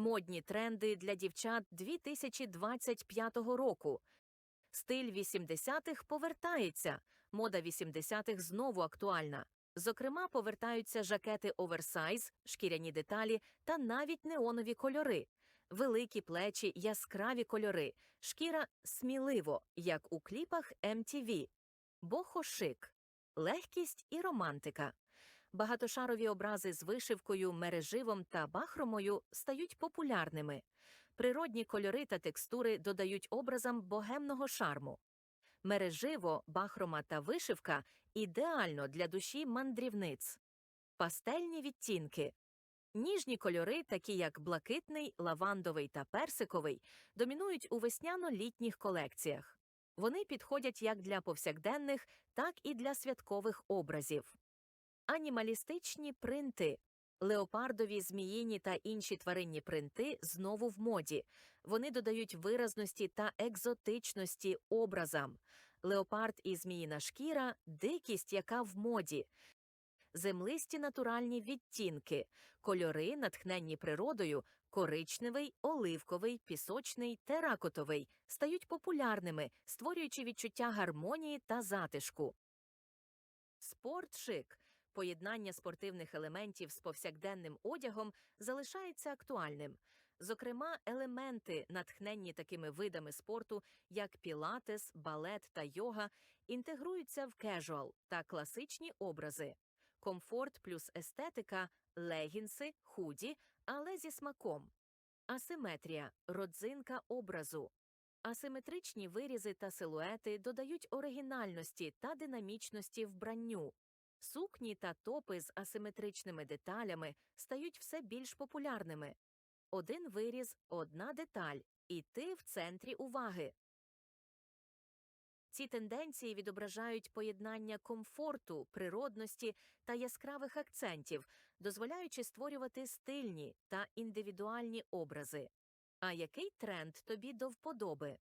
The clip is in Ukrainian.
Модні тренди для дівчат 2025 року. Стиль 80-х повертається. Мода 80-х знову актуальна. Зокрема, повертаються жакети оверсайз, шкіряні деталі та навіть неонові кольори. Великі плечі, яскраві кольори, шкіра сміливо, як у кліпах MTV. Бохо-шик, легкість і романтика. Багатошарові образи з вишивкою, мереживом та бахромою стають популярними. Природні кольори та текстури додають образам богемного шарму. Мереживо, бахрома та вишивка ідеально для душі мандрівниць. Пастельні відтінки. Ніжні кольори, такі як блакитний, лавандовий та персиковий, домінують у весняно-літніх колекціях. Вони підходять як для повсякденних, так і для святкових образів. Анімалістичні принти. Леопардові, зміїні та інші тваринні принти знову в моді. Вони додають виразності та екзотичності образам. Леопард і зміїна шкіра дикість, яка в моді. Землисті натуральні відтінки, кольори, натхненні природою, коричневий, оливковий, пісочний, теракотовий, стають популярними, створюючи відчуття гармонії та затишку. Спортшик поєднання спортивних елементів з повсякденним одягом залишається актуальним. Зокрема, елементи, натхненні такими видами спорту, як пілатес, балет та йога, інтегруються в кежуал та класичні образи. Комфорт плюс естетика, легінси, худі, але зі смаком. Асиметрія родзинка образу. Асиметричні вирізи та силуети додають оригінальності та динамічності вбранню. Сукні та топи з асиметричними деталями стають все більш популярними. Один виріз, одна деталь, і ти в центрі уваги. Ці тенденції відображають поєднання комфорту, природності та яскравих акцентів, дозволяючи створювати стильні та індивідуальні образи. А який тренд тобі до вподоби?